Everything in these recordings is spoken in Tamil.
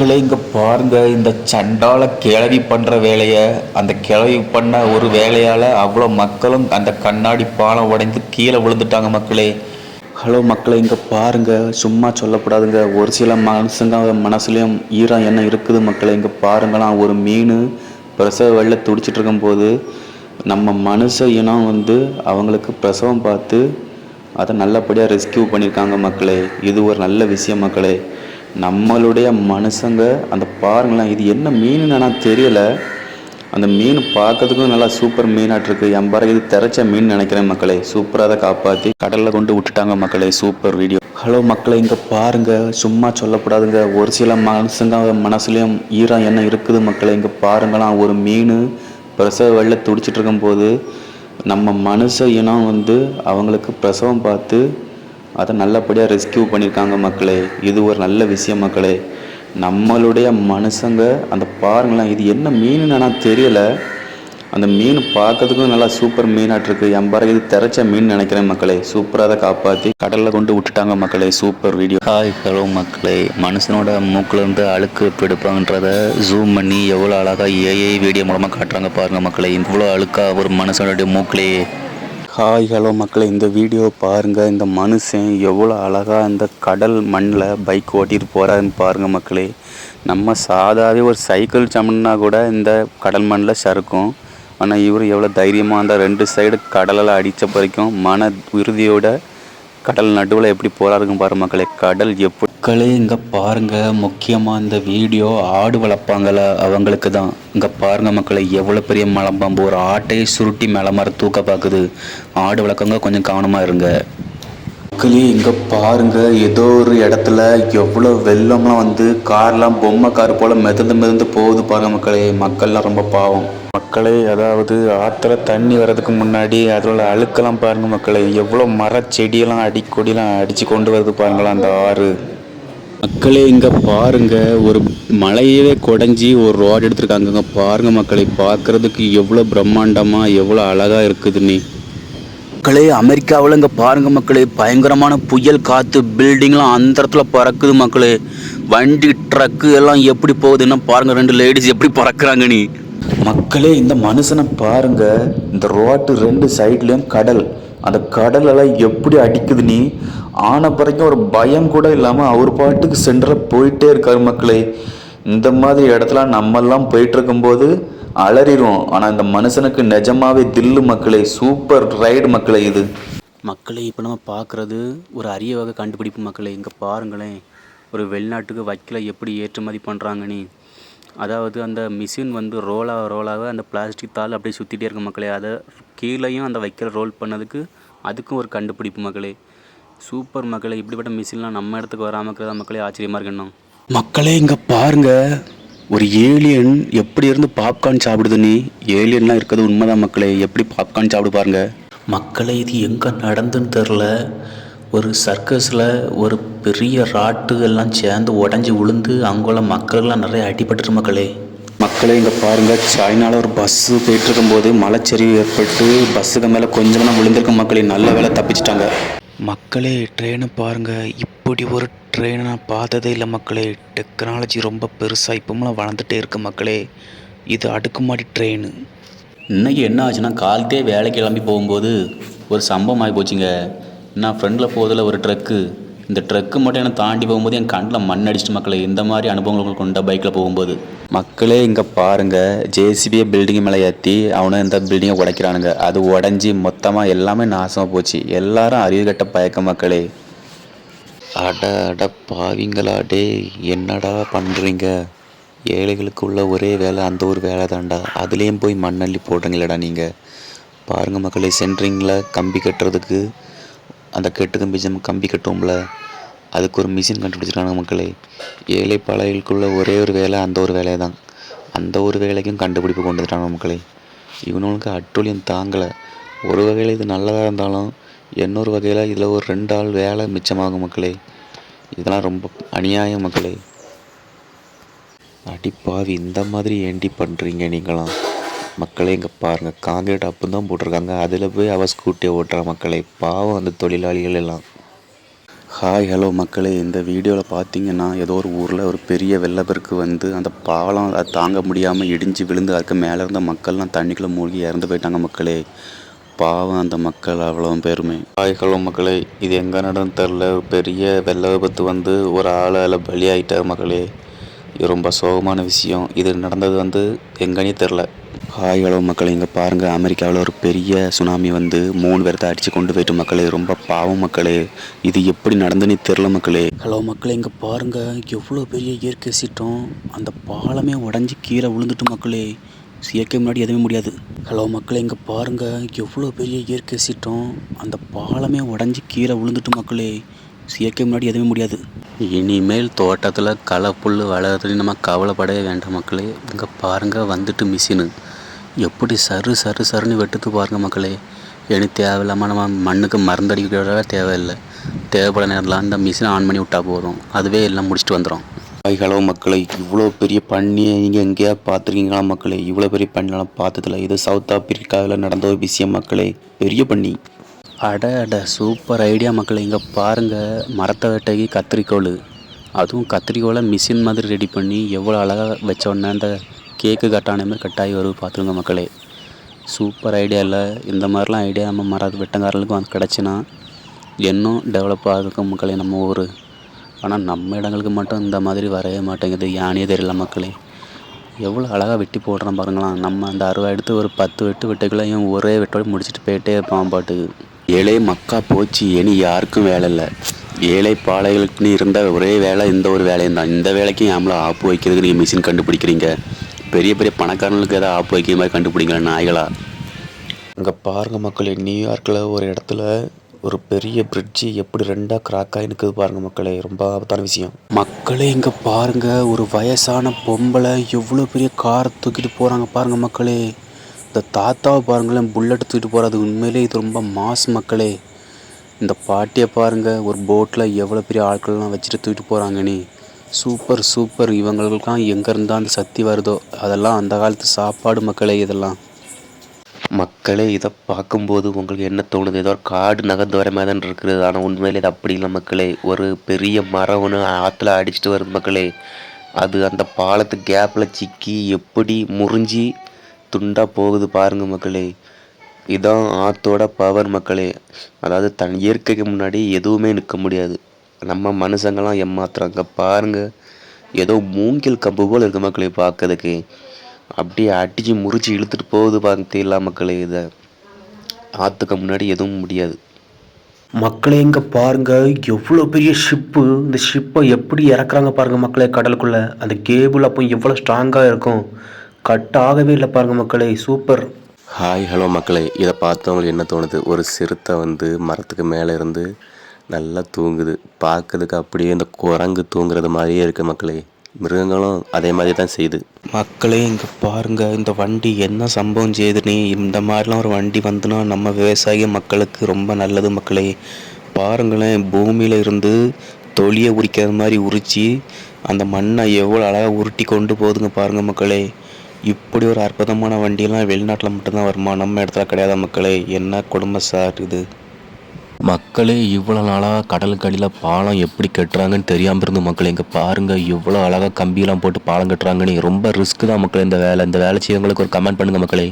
மக்களே இங்கே பாருங்க இந்த சண்டால கிளவி பண்ணுற வேலையை அந்த கிளவி பண்ண ஒரு வேலையால் அவ்வளோ மக்களும் அந்த கண்ணாடி பாலம் உடைந்து கீழே விழுந்துட்டாங்க மக்களே. ஹலோ மக்களே இங்கே பாருங்க சும்மா சொல்லக்கூடாதுங்க ஒரு சில மனுஷங்க மனசுலேயும் ஈரம் என்ன இருக்குது மக்களே? இங்கே பாருங்களாம் ஒரு மீன் பிரசவ வெள்ள துடிச்சிட்டு இருக்கும்போது நம்ம மனுஷ இனம் வந்து அவங்களுக்கு பிரசவம் பார்த்து அதை நல்லபடியாக ரெஸ்கியூ பண்ணியிருக்காங்க மக்களே. இது ஒரு நல்ல விஷயம் மக்களே. நம்மளுடைய மனுஷங்க அந்த பாருங்களேன் இது என்ன மீனுன்னு ஆனால் தெரியல. அந்த மீன் பார்க்கறதுக்கும் நல்லா சூப்பர் மீனாட்டிருக்கு என் பாரு இது திரைச்ச மீன் நினைக்கிறேன் மக்களே. சூப்பராக அதை காப்பாற்றி கடலில் கொண்டு விட்டுட்டாங்க மக்களே சூப்பர் வீடியோ ஹலோ மக்களை இங்கே பாருங்க. சும்மா சொல்லக்கூடாதுங்க. ஒரு சில மனுஷங்க மனசுலையும் ஈரம் என்ன இருக்குது மக்களை? இங்கே பாருங்களாம் ஒரு மீன் பிரசவ வெள்ள துடிச்சிட்டு இருக்கும்போது நம்ம மனுஷ இனம் வந்து அவங்களுக்கு பிரசவம் பார்த்து அதை நல்லபடியாக ரெஸ்கியூ பண்ணியிருக்காங்க மக்களே. இது ஒரு நல்ல விஷயம் மக்களே. நம்மளுடைய மனுஷங்க அந்த பாருங்களேன் இது என்ன மீனுன்னு ஆனால் தெரியல. அந்த மீன் பார்க்கறதுக்கும் நல்லா சூப்பர் மீனாட்டிருக்கு என் பாரு இது திரைச்ச மீன் நினைக்கிறேன் மக்களே. சூப்பராக அதை காப்பாற்றி கடலில் கொண்டு விட்டுட்டாங்க மக்களே. சூப்பர் வீடியோ ஹாய் ஹலோ மக்களே. மனுஷனோட மூக்கிலேருந்து அழுக்கு எப்படி எடுப்பாங்கன்றத ஜூம் பண்ணி எவ்வளோ அழகாக ஏஐ வீடியோ மூலமாக காட்டுறாங்க பாருங்கள் மக்களே. இவ்வளோ அழுக்காக ஒரு மனுஷனுடைய மூக்கிலேயே. ஹாய் ஹலோ மக்களை. இந்த வீடியோ பாருங்கள் இந்த மனுஷன் எவ்வளோ அழகாக இந்த கடல் மண்ணில் பைக் ஓட்டிகிட்டு போகிறாருன்னு பாருங்கள் மக்களே. நம்ம சாதாவே ஒரு சைக்கிள் சமன்னா கூட இந்த கடல் மண்ணில் சறுக்கும். ஆனால் இவர் எவ்வளோ தைரியமாக அந்த ரெண்டு சைடு கடலில் அடித்த வரைக்கும் மன உறுதியோட கடல் நடுவில் எப்படி போகிறாருங்க பாரு மக்களே கடல் எப்படி மக்களே இங்கே பாருங்க முக்கியமாக இந்த வீடியோ ஆடு வளர்ப்பாங்கள அவங்களுக்கு தான் இங்கே பாருங்க மக்களை எவ்வளோ பெரிய மலம்பாம்பு ஒரு ஆட்டையை சுருட்டி மேலே மாதிரி தூக்க பார்க்குது. ஆடு வளர்க்கங்க கொஞ்சம் கவனமாக இருங்க. மக்களே இங்கே பாருங்க. ஏதோ ஒரு இடத்துல எவ்வளோ வெள்ளம்லாம் வந்து கார்லாம் பொம்மை கார் போல் மிதந்து மிதந்து போகுது பாருங்க மக்களே. மக்கள்லாம் ரொம்ப பாவம். மக்களே அதாவது ஆற்றுல தண்ணி வர்றதுக்கு முன்னாடி அதோட அழுக்கெல்லாம் பாருங்க மக்களே. எவ்வளோ மர செடியெல்லாம் அடி அடித்து கொண்டு வருது பாருங்களா அந்த ஆறு. மக்களே இங்கே பாருங்க. ஒரு மலையவே குடஞ்சி ஒரு ரோடு எடுத்திருக்காங்க. இங்க பாருங்க மக்களை. பார்க்கறதுக்கு எவ்வளோ பிரம்மாண்டமாக எவ்வளோ அழகாக இருக்குதுன்னு மக்களே அமெரிக்காவில் இங்கே பாருங்க மக்களே பயங்கரமான புயல் காற்று பில்டிங்லாம் அந்த இடத்துல பறக்குது மக்களே. வண்டி ட்ரக்கு எல்லாம் எப்படி போகுதுன்னா பாருங்க ரெண்டு லேடிஸ் எப்படி பறக்குறாங்க நீ மக்களே இந்த மனுஷனை பாருங்க. இந்த ரோட்டு ரெண்டு சைட்லேயும் கடல். அந்த கடலெல்லாம் எப்படி அடிக்குது நீ? ஆன பிறகு ஒரு பயம் கூட இல்லாமல் அவர் பாட்டுக்கு சென்டரில் போயிட்டே இருக்காரு மக்களே. இந்த மாதிரி இடத்துல நம்மெல்லாம் போயிட்டு இருக்கும்போது அலறிடும் ஆனால் இந்த மனுஷனுக்கு நிஜமாவே தில்லு மக்களே சூப்பர் ரைடு மக்களே இது. மக்களே இப்போ நம்ம பார்க்குறது ஒரு அரிய வகை கண்டுபிடிப்பு மக்களே. இங்கே பாருங்களேன் ஒரு வெளிநாட்டுக்கு வைக்கல எப்படி ஏற்றுமதி பண்ணுறாங்க நீ அதாவது அந்த மிஷின் வந்து ரோலாக ரோலாக அந்த பிளாஸ்டிக் தாள் அப்படியே சுற்றிட்டே இருக்கு மக்களே. அதை கீழேயும் அந்த வைக்கல ரோல் பண்ணதுக்கு அதுக்கும் ஒரு கண்டுபிடிப்பு மக்களே. சூப்பர் மக்களே இப்படிப்பட்ட மிஷின்லாம் நம்ம இடத்துக்கு வராமல் இருக்கிறதா மக்களே ஆச்சரியமாக இருக்கணும் மக்களே இங்கே பாருங்க ஒரு ஏலியன் எப்படி இருந்து பாப்கார்ன் சாப்பிடுது நீ? ஏலியன்லாம் இருக்கிறது உண்மைதான் மக்களே. எப்படி பாப்கார்ன் சாப்பிடு பாருங்க. மக்களே இது எங்கே நடந்துன்னு தெரில ஒரு சர்க்கஸில் ஒரு பெரிய ராட்டு எல்லாம் சேர்ந்து உடஞ்சி விழுந்து அங்குள்ள மக்கள்லாம் நிறைய அடிபட்டுரு மக்களே. மக்களே இங்கே பாருங்கள் சைனாவில் ஒரு பஸ்ஸு போயிட்டு இருக்கும்போது மலைச்சரிவு ஏற்பட்டு பஸ்ஸுக்கு மேலே கொஞ்சமாக விழுந்திருக்க மக்களே. நல்ல வேலை தப்பிச்சிட்டாங்க. மக்களே ட்ரெயினை பாருங்கள் இப்படி ஒரு ட்ரெயினை நான் பார்த்ததே இல்லை மக்களே. டெக்னாலஜி ரொம்ப பெருசாக இப்போமெல்லாம் வளர்ந்துட்டே இருக்கு மக்களே. இது அடுக்குமாடி ட்ரெயின் இன்னைக்கு என்ன ஆச்சுன்னா காலத்தே வேலைக்கு கிளம்பி போகும்போது ஒரு சம்பவம் ஆகி போச்சுங்க. நான் ஃப்ரெண்டில் போகிறதுல ஒரு ட்ரக்கு இந்த ட்ரக்கு மட்டும் என்னை தாண்டி போகும்போது என் கண்ணில் மண் அடிச்சிட்டு மக்களே இந்த மாதிரி அனுபவங்கள் கொண்ட பைக்கில் போகும்போது. மக்களே இங்கே பாருங்கள் ஜேசிபியை பில்டிங் மேலே ஏற்றி அவனை இந்த பில்டிங்கை உடைக்கிறானுங்க. அது உடஞ்சி மொத்தமாக எல்லாமே நாசமாக போச்சு. எல்லாரும் அறிவு கட்ட பயக்க மக்களே. அட அட பாவிங்களா டே என்னடா பண்ணுறீங்க ஏழைகளுக்கு உள்ள ஒரே வேலை அந்த ஒரு வேலை தான்டா. அதுலேயும் போய் மண்ணள்ளி போடுறீங்களடா நீங்கள் பாருங்கள் மக்களே சென்ட்ரிங்கில் கம்பி கட்டுறதுக்கு அந்த கெட்டு கம்பி கம்பி கட்டுவோம்ல அதுக்கு ஒரு மிஷின் கண்டுபிடிச்சிருக்காங்க மக்களே. ஏழை பாளைகளுக்குள்ள ஒரே ஒரு வேலை அந்த ஒரு வேலையை தான் அந்த ஒரு வேலைக்கும் கண்டுபிடிப்பு கொண்டு வந்துட்டாங்க மக்களே. இவனுக்கு அட்டூழியம் தாங்கலை. ஒரு வகையில் இது நல்லதாக இருந்தாலும் இன்னொரு வகையில் இதில் ஒரு ரெண்டு ஆள் வேலை மிச்சமாகும் மக்களே. இதெல்லாம் ரொம்ப அநியாயம் மக்களே. அடிப்பாவி இந்த மாதிரி ஏண்டி பண்ணுறீங்க நீங்களாம்? மக்களே இங்கே பாருங்கள் காங்கிரீட் அப்பு தான் போட்டிருக்காங்க. அதில் போய் அவ ஸ்கூட்டியை ஓட்டுற மக்களே. பாவம் அந்த தொழிலாளிகள் எல்லாம். ஹாய் ஹலோ மக்களே. இந்த வீடியோவில் பார்த்தீங்கன்னா ஏதோ ஒரு ஊரில் ஒரு பெரிய வெள்ளப்பெருக்கு வந்து அந்த பாலம் அதை தாங்க முடியாமல் இடிஞ்சு விழுந்து அதுக்கு மேலே இருந்த மக்கள்லாம் தண்ணிக்குள்ளே மூழ்கி இறந்து போயிட்டாங்க மக்களே. பாவம் அந்த மக்கள் அவ்வளோ பேருமே. ஹாய் ஹலோ மக்களே. இது எங்கே நடந்து தெரில. ஒரு பெரிய வெள்ள விபத்து வந்து ஒரு ஆள் அதில் பலியாயிட்டார் மக்களே. இது ரொம்ப சோகமான விஷயம். இது நடந்தது வந்து எங்கன்னே தெரில. ஹாய் ஹலோ மக்களே இங்கே பாருங்கள் அமெரிக்காவில் ஒரு பெரிய சுனாமி வந்து மூணு பேர்த்த அடித்து கொண்டு போயிட்டு மக்களே ரொம்ப பாவம் மக்களே. இது எப்படி நடந்துன்னு தெரில மக்களே. ஹலோ மக்களே இங்கே பாருங்கள் எவ்வளோ பெரிய இயற்கை சீற்றம். அந்த பாலமே உடஞ்சி கீழே விழுந்துட்டு மக்களே. இயற்கை முன்னாடி எதுவுமே முடியாது. ஹலோ மக்களே இங்கே பாருங்கள் எவ்வளோ பெரிய இயற்கை சீற்றம். அந்த பாலமே உடஞ்சி கீழே விழுந்துட்டு மக்களே. இயற்கை முன்னாடி எதுவுமே முடியாது. இனிமேல் தோட்டத்தில் களை புல் வளர்றதுன்னு நம்ம கவலைப்படவே வேண்டாம் மக்களே. இங்கே பாருங்கள் வந்துட்டு மிஷினு. எப்படி சரு சரு சருன்னு வெட்டுத்து பாருங்க மக்களே. இனி தேவையில்லாமல் நம்ம மண்ணுக்கு மருந்தடிக்கிறத தேவையில்லை. தேவைப்பட நேரத்தில் அந்த மிஷினை ஆன் பண்ணி விட்டா போதும். அதுவே எல்லாம் முடிச்சுட்டு வந்துடும் ஹலோ மக்களை. இவ்வளோ பெரிய பண்ணியை நீங்கள் எங்கேயா பார்த்துருக்கீங்களா மக்களே? இவ்வளோ பெரிய பண்ணிலாம் பார்த்ததில்ல. இது சவுத் ஆப்பிரிக்காவில் நடந்த ஒரு விஷயம் மக்களே. பெரிய பண்ணி. அட அட சூப்பர் ஐடியா மக்களே. இங்கே பாருங்கள் மரத்தை வெட்டகி கத்திரிக்கோல் அதுவும் கத்திரிக்கோலை மிஷின் மாதிரி ரெடி பண்ணி எவ்வளோ அழகாக வச்ச உடனே அந்த கேக்கு கட்டான மாதிரி கட்டாகி வருது பார்த்துருங்க மக்களே. சூப்பர் ஐடியா இல்லை. இந்த மாதிரிலாம் ஐடியா நம்ம மர வெட்டங்காரர்களுக்கும் வந்து கிடச்சின்னா இன்னும் டெவலப் ஆகிருக்கும் மக்களே நம்ம ஊர். ஆனால் நம்ம இடங்களுக்கு மட்டும் இந்த மாதிரி வரவே மாட்டேங்குது. யானே தெரியல மக்களே. எவ்வளோ அழகாக வெட்டி போடுறான் பாருங்களாம் நம்ம அந்த அறுவை எடுத்து ஒரு பத்து வெட்டு வெட்டுக்குள்ளேயும் ஒரே வெட்டோடு முடிச்சுட்டு போயிட்டே இருப்பான் பாட்டுக்கு ஏழை மக்கா போச்சு இனி யாருக்கும் வேலை இல்லை. ஏழை பாளைகளுக்குன்னு இருந்த ஒரே வேலை இந்த ஒரு வேலையும் தான். இந்த வேலைக்கும் ஏம்ல ஆப்பு வைக்கிறதுக்கு நீங்கள் மிஷின் கண்டுபிடிக்கிறீங்க? பெரிய பெரிய பணக்காரங்களுக்கு ஏதாவது ஆப்பு வைக்கிற மாதிரி கண்டுபிடிங்களா நாய்களா? இங்கே பாருங்க மக்களே நியூயார்க்கில் ஒரு இடத்துல ஒரு பெரிய பிரிட்ஜு எப்படி ரெண்டாக கிராக் ஆகி நிற்குது பாருங்க மக்களே ரொம்ப ஆபத்தான விஷயம். மக்களே இங்கே பாருங்க ஒரு வயசான பொம்பளை எவ்வளோ பெரிய காரை தூக்கிட்டு போகிறாங்க பாருங்க மக்களே. இந்த தாத்தாவை பாருங்களேன் புல்லட் தூக்கிட்டு போகிறது உண்மையிலே இது ரொம்ப மாஸ் மக்களே. இந்த பாட்டியை பாருங்க ஒரு போட்டில் எவ்வளோ பெரிய ஆட்கள்லாம் வச்சுட்டு தூக்கிட்டு போகிறாங்கன்னு சூப்பர் சூப்பர். இவங்களுக்கெல்லாம் எங்கேருந்தா அந்த சக்தி வருதோ? அதெல்லாம் அந்த காலத்து சாப்பாடு மக்களே இதெல்லாம். மக்களே இதை பார்க்கும்போது உங்களுக்கு என்ன தோணுது? ஏதோ ஒரு காடு நகர்ந்து வர மாதிரி தான் இருக்குது. ஆனால் உண்மையிலே இது அப்படி இல்லை மக்களே. ஒரு பெரிய மரம் ஒன்று ஆற்றுல அடிச்சிட்டு வருது மக்களே. அது அந்த பாலத்து கேப்பில் சிக்கி எப்படி முறிஞ்சி துண்டாக போகுது பாருங்க மக்களே. இதான் ஆற்றோட பவர் மக்களே. அதாவது தன் இயற்கைக்கு முன்னாடி எதுவுமே நிற்க முடியாது. நம்ம மனுஷங்களாம் ஏமாத்துறாங்க. பாருங்க. ஏதோ மூங்கில் கம்பு போல் இருக்கு மக்களே பார்க்கறதுக்கு. அப்படியே அடிச்சு முறிச்சு இழுத்துட்டு போகுது பார்த்தீங்களா மக்களே இதை. ஆற்றுக்கு முன்னாடி எதுவும் முடியாது. மக்களே இங்கே பாருங்க எவ்வளோ பெரிய ஷிப்பு இந்த ஷிப்பை எப்படி இறக்குறாங்க பாருங்க மக்களே கடலுக்குள்ள. அந்த கேபிள் அப்போ எவ்வளோ ஸ்ட்ராங்காக இருக்கும். கட் ஆகவே இல்லை பாருங்க மக்களே சூப்பர் ஹாய் ஹலோ மக்களே. இதை பார்த்து உங்களுக்கு என்ன தோணுது? ஒரு சிறுத்தை வந்து மரத்துக்கு மேலே இருந்து நல்லா தூங்குது. பார்க்கறதுக்கு அப்படியே இந்த குரங்கு தூங்குறது மாதிரியே இருக்குது மக்களே. மிருகங்களும் அதே மாதிரி தான் செய்யுது. மக்களே இங்கே பாருங்க இந்த வண்டி என்ன சம்பவம் செய்யுதுன்னு இந்த மாதிரிலாம் ஒரு வண்டி வந்துன்னா நம்ம விவசாய மக்களுக்கு ரொம்ப நல்லது மக்களே. பாருங்களேன் பூமியில் இருந்து தொலியை உரிக்கிற மாதிரி உரித்து அந்த மண்ணை எவ்வளோ அழகாக உருட்டி கொண்டு போகுதுங்க பாருங்கள் மக்களே. இப்படி ஒரு அற்புதமான வண்டியெல்லாம் வெளிநாட்டில் மட்டும்தான் வருமா? நம்ம இடத்துல கிடையாது மக்களே? என்ன குடும்ப சார் இது? மக்களே இவ்வளோ நாளாக கடலுக்கு அடியில் பாலம் எப்படி கட்டுறாங்கன்னு தெரியாமல் இருந்து மக்களே இங்கே பாருங்கள் இவ்வளோ அழகாக கம்பியெல்லாம் போட்டு பாலம் கட்டுறாங்கன்னு ரொம்ப ரிஸ்க் தான் மக்களே இந்த வேலை இந்த வேலை செய்யவங்களுக்கு ஒரு கமெண்ட் பண்ணுங்கள் மக்களே.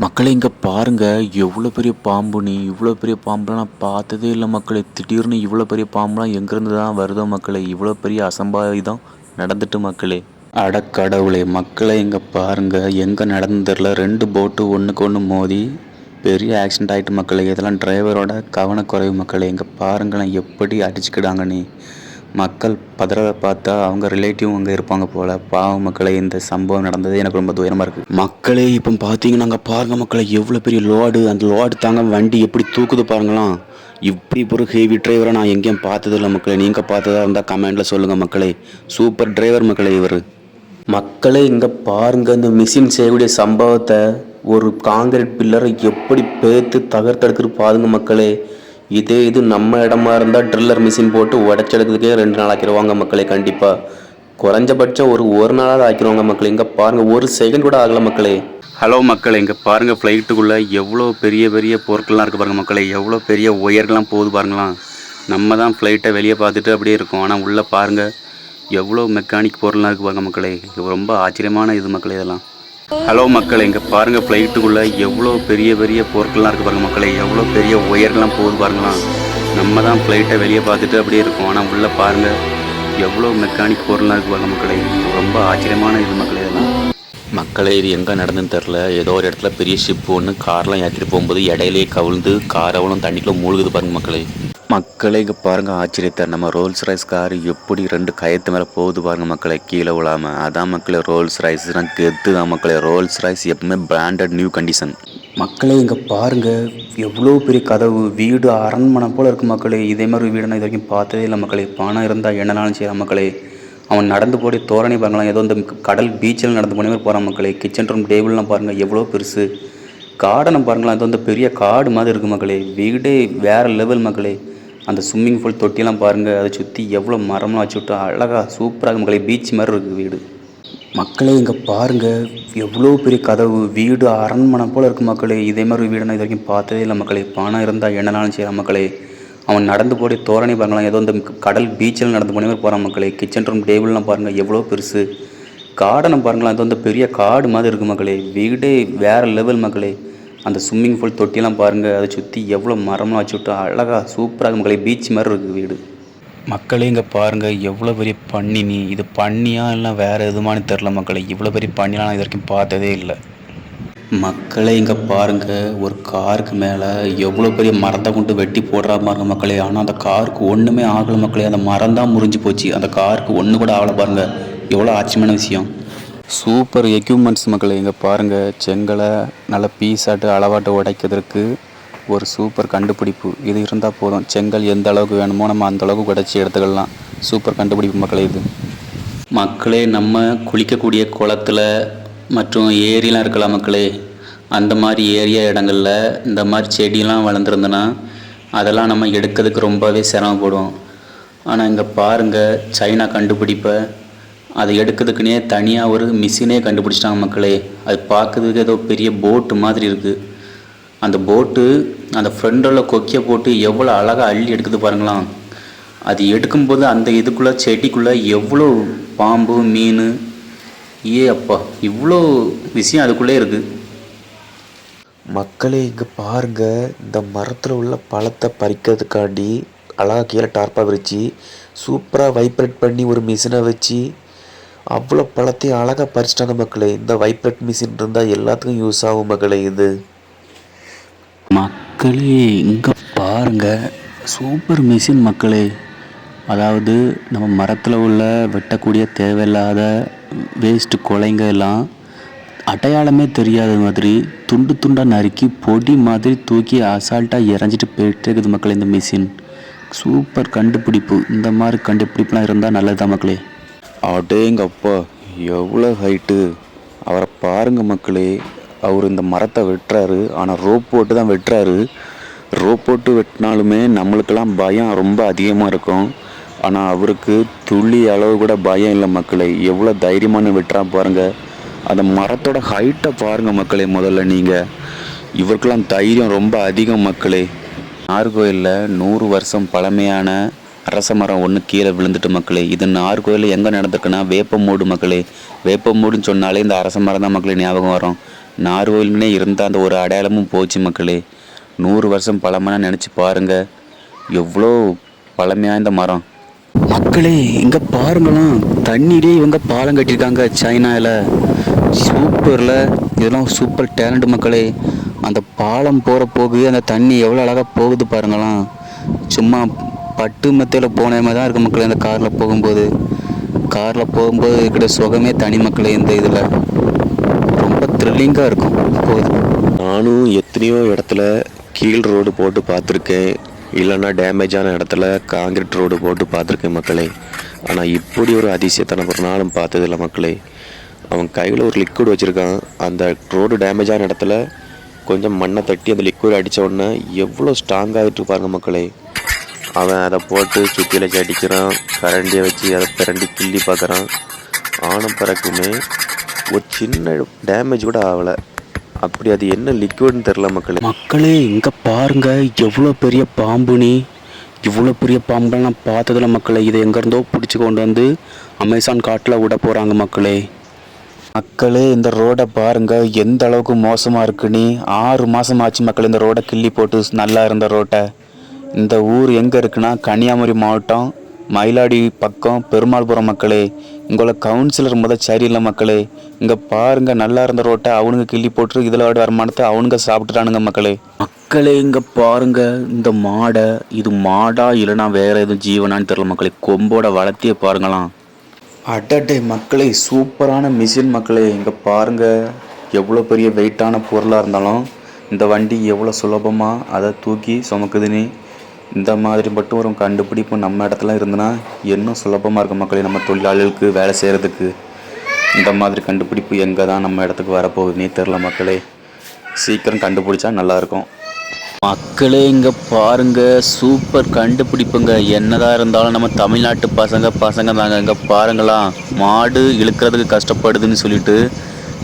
மக்களே இங்கே பாருங்க எவ்வளோ பெரிய பாம்பு நீ இவ்வளோ பெரிய பாம்புலாம் நான் பார்த்ததே இல்லை மக்களே. திடீர்னு இவ்வளோ பெரிய பாம்புலாம் எங்கேருந்து தான் வருதோ மக்களே இவ்வளோ பெரிய அசம்பாவிதம் நடந்துட்டு மக்களே. அடக்கடவுளே மக்களை இங்கே பாருங்க எங்கே நடந்துல ரெண்டு போட்டு ஒன்றுக்கு ஒன்று மோதி பெரிய ஆக்சிடென்ட் ஆகிட்டு மக்களே இதெல்லாம் டிரைவரோட கவனக்குறைவு மக்களே. இங்கே பாருங்களேன் எப்படி அடிச்சுக்கிடாங்க நீ. மக்கள் பதறதை பார்த்தா அவங்க ரிலேட்டிவ் அங்கே இருப்பாங்க போல. பாவம் மக்களே இந்த சம்பவம் நடந்தது எனக்கு ரொம்ப துயரமாக இருக்குது மக்களே இப்போ பார்த்தீங்கன்னா அங்கே பாருங்க மக்களை எவ்வளோ பெரிய லோடு அந்த லோடு தாங்க வண்டி எப்படி தூக்குது பாருங்களாம் இப்படி ஒரு ஹெவி டிரைவரை நான் எங்கேயும் பார்த்ததில்ல மக்களே. நீங்கள் பார்த்ததா இருந்தால் கமெண்டில் சொல்லுங்கள் மக்களே. சூப்பர் டிரைவர் மக்களே இவர். மக்களே இங்கே பாருங்க இந்த மிஷின் செய்யக்கூடிய சம்பவத்தை ஒரு காங்கிரீட் பில்லரை எப்படி பேத்து தகர்த்தெடுக்கிற பாருங்க மக்களே. இதே இது நம்ம இடமா இருந்தால் ட்ரில்லர் மிஷின் போட்டு உடச்செடுக்கிறதுக்கே ரெண்டு நாள் ஆக்கிடுவாங்க மக்களே கண்டிப்பாக குறைஞ்சபட்சம் ஒரு ஒரு நாளாவது ஆக்கிடுவாங்க மக்களே. இங்கே பாருங்கள் ஒரு செகண்ட் கூட ஆகலை மக்களே. ஹலோ மக்களே இங்கே பாருங்கள் ஃப்ளைட்டுக்குள்ளே எவ்வளோ பெரிய பெரிய பொருட்கள்லாம் இருக்குது பாருங்கள் மக்களே. எவ்வளோ பெரிய ஒயர்கள்லாம் போகுது பாருங்களாம் நம்ம தான் ஃப்ளைட்டை வெளியே பார்த்துட்டு அப்படியே இருக்கோம். ஆனால் உள்ளே பாருங்கள் எவ்வளோ மெக்கானிக் பொருள்லாம் இருக்குது பாருங்கள் மக்களே. ரொம்ப ஆச்சரியமான இது மக்களே இதெல்லாம். ஹலோ மக்களை. இங்கே பாருங்கள் ஃப்ளைட்டுக்குள்ளே எவ்வளோ பெரிய பெரிய பொருட்கள்லாம் இருக்குது பாருங்கள் மக்களே. எவ்வளோ பெரிய ஒயர்லாம் போகுது பாருங்களாம் நம்ம தான் ஃப்ளைட்டை வெளியே பார்த்துட்டு அப்படியே இருக்கும். ஆனால் உள்ளே பாருங்கள் எவ்வளோ மெக்கானிக் பொருள்லாம் இருக்குது பாருங்கள் மக்களே. ரொம்ப ஆச்சரியமான இது மக்களே இதெல்லாம். மக்களே இது எங்கே நடந்துன்னு தெரில ஏதோ ஒரு இடத்துல பெரிய ஷிப் ஒன்று கார்லாம் ஏற்றிட்டு போகும்போது இடையிலே கவிழ்ந்து கார் அவ்வளோ தண்ணிக்குள்ளே மூழ்குது பாருங்கள் மக்களே. மக்களை இங்கே பாருங்கள் ஆச்சரியத்தை நம்ம ரோல்ஸ் ரைஸ் கார் எப்படி ரெண்டு கயத்து மேலே போகுது பாருங்கள் மக்களை கீழே விழாமல் அதான் மக்களே ரோல்ஸ் ரைஸ்லாம் கெத்து தான் மக்களே. ரோல்ஸ் ரைஸ் எப்பவுமே பிராண்டட் நியூ கண்டிஷன் மக்களே இங்கே பாருங்கள் எவ்வளோ பெரிய கதவு. வீடு அரண்மனை போல் இருக்குது மக்களே. இதே மாதிரி வீடு நான் இது வரைக்கும் பார்த்ததே இல்லை மக்களே. பணம் இருந்தால் என்னனாலும் செய்யலாம் மக்களே. அவன் நடந்து போய் தோரணை பாருங்களாம் ஏதோ இந்த கடல் பீச்சில் நடந்து போன மாதிரி போகிறான் மக்களே கிச்சன் ரூம் டேபிள்லாம் பாருங்கள் எவ்வளோ பெருசு. கார்டனை பாருங்களேன் அது வந்து பெரிய காடு மாதிரி இருக்குது மக்களே. வீடே வேறு லெவல் மக்களே. அந்த ஸ்விம்மிங் பூல் தொட்டிலாம் பாருங்கள் அதை சுற்றி எவ்வளோ மரம்லாம் வச்சு விட்டா அழகாக சூப்பராக மக்களே பீச் மாதிரி இருக்குது வீடு. மக்களே இங்கே பாருங்கள் எவ்வளோ பெரிய கதவு. வீடு அரண்மனை போல் இருக்குது மக்களே. இதே மாதிரி வீடு நான் இது வரைக்கும் பார்த்ததே இல்லை மக்களே. பணம் இருந்தால் என்னனாலும் செய்யலாம் மக்களே. அவன் நடந்து போய் தோரணை பாருங்களாம் ஏதோ இந்த கடல் பீச்சில் நடந்து போன மாதிரி போகிறான் மக்களே. கிச்சன் ரூம் டேபிள்லாம் பாருங்கள் எவ்வளோ பெருசு. கார்டனை பாருங்களேன். அது வந்து பெரிய காடு மாதிரி இருக்குது மக்களே. வீடே வேறு லெவல் மக்களே. அந்த ஸ்விம்மிங் பூல் தொட்டிலாம் பாருங்கள் அதை சுற்றி எவ்வளோ மரம்லாம் வச்சு விட்டா அழகாக சூப்பராக மக்களே. பீச் மாதிரி இருக்குது வீடு. மக்களே இங்கே பாருங்கள் எவ்வளோ பெரிய பன்னினி. இது பண்ணியா இல்லை வேறு எதுமானு தெரில மக்களே. இவ்வளோ பெரிய பண்ணிலாம் நான் இது வரைக்கும் பார்த்ததே இல்லை. மக்களே இங்கே பாருங்கள் ஒரு காருக்கு மேலே எவ்வளோ பெரிய மரத்தை கொண்டு வெட்டி போடுறா பாருங்க மக்களே. ஆனால் அந்த காருக்கு ஒன்றுமே ஆகலை மக்களே. அந்த மரம் தான் முறிஞ்சு போச்சு. அந்த காருக்கு ஒன்று கூட ஆகலை பாருங்கள் எவ்வளோ ஆச்சரியமான விஷயம். சூப்பர் எக்யூப்மெண்ட்ஸ் மக்களை இங்கே பாருங்கள் செங்கலை நல்ல பீஸாட்டு அளவாட்டு உடைக்கிறதுக்கு ஒரு சூப்பர் கண்டுபிடிப்பு. இது இருந்தால் போதும். செங்கல் எந்த அளவுக்கு வேணுமோ நம்ம அந்த அளவுக்கு உடைச்சி எடுத்துக்கலாம். சூப்பர் கண்டுபிடிப்பு மக்களே இது. மக்களே நம்ம குளிக்கக்கூடிய குளத்துல மற்றும் ஏரிலாம் இருக்கலாம் மக்களே அந்த மாதிரி ஏரியா இடங்களில் இந்த மாதிரி செடியெலாம் வளர்ந்துருந்துன்னா அதெல்லாம் நம்ம எடுக்கிறதுக்கு ரொம்பவே சிரமப்படும் ஆனால் இங்கே பாருங்கள் சைனா கண்டுபிடிப்பை அதை எடுக்கிறதுக்குனே தனியாக ஒரு மிஷினே கண்டுபிடிச்சிட்டாங்க மக்களே. அது பார்க்கறதுக்கு ஏதோ பெரிய போட்டு மாதிரி இருக்குது அந்த போட்டு அந்த ஃப்ரண்டில் கொக்கியை போட்டு எவ்வளோ அழகாக அள்ளி எடுக்குது பாருங்களாம். அது எடுக்கும்போது அந்த இதுக்குள்ளே செடிக்குள்ளே எவ்வளோ பாம்பு மீன். ஏ அப்பா இவ்வளோ விஷயம் அதுக்குள்ளே இருக்குது மக்களே இங்கே பாருங்க. இந்த மரத்தில் உள்ள பழத்தை பறிக்கிறதுக்காண்டி அழகாக கீழே டார்ப்பாக விரிச்சு சூப்பராக வைப்ரேட் பண்ணி ஒரு மிஷினை வச்சு அவ்வளோ பழத்தையும் அழகாக பறிச்சிட்டாங்க மக்களே. இந்த வைப்ரட் மிஷின் இருந்தால் எல்லாத்துக்கும் யூஸ் ஆகும் மக்களே இது. மக்களே இங்கே பாருங்க. சூப்பர் மிஷின் மக்களே. அதாவது நம்ம மரத்தில் உள்ள வெட்டக்கூடிய தேவையில்லாத வேஸ்ட் கொலைங்க எல்லாம் அடையாளமே தெரியாத மாதிரி துண்டு துண்டாக நறுக்கி பொடி மாதிரி தூக்கி அசால்ட்டாக இறஞ்சிட்டு போயிட்டே இருக்குது மக்களே இந்த மிஷின் சூப்பர் கண்டுபிடிப்பு. இந்த மாதிரி கண்டுபிடிப்புலாம் இருந்தால் நல்லது தான் மக்களே. அடேங்கப்பா எவ்வளோ ஹைட்டு அவரை பாருங்க மக்களே அவர் இந்த மரத்தை வெட்டுறாரு. ஆனால் ரோப் போட்டு தான் வெட்டுறாரு. ரோப் போட்டு வெட்டினாலுமே நம்மளுக்கெல்லாம் பயம் ரொம்ப அதிகமாக இருக்கும். ஆனால் அவருக்கு துள்ளி அளவு கூட பயம் இல்லை மக்களை. எவ்வளோ தைரியமான வெட்டுறா பாருங்கள் அந்த மரத்தோட ஹைட்டை பாருங்கள் மக்களே முதல்ல நீங்கள் இவருக்கெல்லாம் தைரியம் ரொம்ப அதிகம் மக்களே. நார்கோயிலில் நூறு வருஷம் பழமையான அரச மரம் ஒன்று கீழே விழுந்துட்டு மக்களே இது நாகர்கோயிலில் எங்கே நடந்திருக்குன்னா வேப்பமூடு மக்களே. வேப்பமூடுன்னு சொன்னாலே இந்த அரச மரம் தான் மக்களே ஞாபகம் வரும். நாகர்கோயிலுக்குனே இருந்தால் அந்த ஒரு அடையாளமும் போச்சு மக்களே. நூறு வருஷம் பழமெல்லாம் நினச்சி பாருங்க. எவ்வளோ பழமையாக இந்த மரம். மக்களே இங்கே பாருங்களாம் தண்ணீரே இவங்க பாலம் கட்டியிருக்காங்க. சைனாவில் சூப்பரில். இதெல்லாம் சூப்பர் டேலண்ட் மக்களே. அந்த பாலம் போகிற போகு அந்த தண்ணி எவ்வளோ அழகாக போகுது பாருங்களாம் சும்மா பட்டு மத்தியில் போன மாதிரி தான் இருக்கு மக்களே அந்த காரில் போகும்போது. காரில் போகும்போது இருக்கிற சுகமே தனி மக்களே இந்த இதில். ரொம்ப த்ரில்லிங்காக இருக்கும் போகுது நானும் எத்தனையோ இடத்துல கீழ் ரோடு போட்டு பார்த்துருக்கேன். இல்லைன்னா டேமேஜான இடத்துல காங்கிரீட் ரோடு போட்டு பார்த்துருக்கேன் மக்களே. ஆனால் இப்படி ஒரு அதிசயத்தை ஒரு நாளும் பார்த்ததில்ல மக்களே. அவன் கையில் ஒரு லிக்விட் வச்சுருக்கான். அந்த ரோடு டேமேஜான இடத்துல கொஞ்சம் மண்ணை தட்டி அந்த லிக்விட் அடித்த உடனே எவ்வளோ ஸ்ட்ராங் ஆகிட்டு பாருங்க மக்களே. அவன் அதை போட்டு சுத்தியில அடிக்கிறான் கரண்டியை வச்சு அதை பிரண்டி கிள்ளி பார்க்குறான். ஆனம் பறக்குமே. ஒரு சின்ன டேமேஜ் கூட ஆகலை. அப்படி அது என்ன லிக்விட்னு தெரில மக்களே. மக்களே இங்கே பாருங்க. எவ்வளோ பெரிய பாம்புனி இவ்வளோ பெரிய பாம்பெல்லாம் நான் பார்த்ததில்ல மக்களே. இதை எங்கேருந்தோ பிடிச்சி கொண்டு வந்து அமேசான் காட்டில் விட போகிறாங்க மக்களே. மக்களே இந்த ரோடை பாருங்க. எந்த அளவுக்கு மோசமாக இருக்குன்னு ஆறு மாதம் ஆச்சு மக்கள் இந்த ரோடை கிள்ளி போட்டு நல்லா இருந்த ரோட்டை. இந்த ஊர் எங்கே இருக்குன்னா கன்னியாகுமரி மாவட்டம் மயிலாடி பக்கம் பெருமாள்புரம் மக்களே. இங்குள்ள கவுன்சிலர் முத சரியில்லை மக்களே. இங்கே பாருங்க நல்லா இருந்த ரோட்டை அவனுங்க கிள்ளி போட்டு இதில் வாடி வருமானத்தை அவனுங்க சாப்பிட்டுட்டானுங்க மக்களே. மக்களே இங்கே பாருங்கள் இந்த மாடை இது மாடா இல்லைனா வேறு எதுவும் ஜீவனான்னு தெரியல மக்களே. கொம்போட வளர்த்தியே பாருங்களாம். அடடே மக்களே சூப்பரான மிஷின் மக்களே. இங்கே பாருங்கள் எவ்வளோ பெரிய வெயிட்டான பொருளாக இருந்தாலும் இந்த வண்டி எவ்வளோ சுலபமாக அதை தூக்கி சுமக்குதுன்னு இந்த மாதிரி மட்டும் ஒரு கண்டுபிடிப்பு நம்ம இடத்துல இருந்ததுன்னா இன்னும் சுலபமாக இருக்கும் மக்களே நம்ம தொழிலாளர்களுக்கு வேலை செய்கிறதுக்கு இந்த மாதிரி கண்டுபிடிப்பு எங்கே தான் நம்ம இடத்துக்கு வரப்போகுதுன்னே தெரில மக்களே. சீக்கிரம் கண்டுபிடிச்சா நல்லாயிருக்கும் மக்களே இங்கே பாருங்கள் சூப்பர் கண்டுபிடிப்புங்க. என்னதான் இருந்தாலும் நம்ம தமிழ்நாட்டு பசங்க பசங்க தாங்க. இங்கே பாருங்களா மாடு இழுக்கிறதுக்கு கஷ்டப்படுதுன்னு சொல்லிட்டு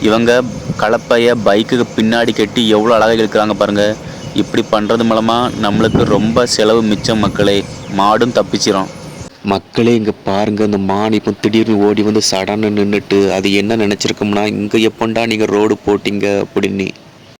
இவங்க கலப்பையை பைக்குக்கு பின்னாடி கட்டி எவ்வளோ அழகாக இழுக்கிறாங்க பாருங்கள் இப்படி பண்ணுறது மூலமாக நம்மளுக்கு ரொம்ப செலவு மிச்சம் மக்களே. மாடும் தப்பிச்சிடும் மக்களே இங்கே பாருங்க இந்த மான் இப்போ திடீர்னு ஓடி வந்து சடன்னு நின்றுட்டு அது என்ன நினச்சிருக்கோம்னா இங்கே எப்போண்டா நீங்கள் ரோடு போட்டிங்க? அப்படின்னு.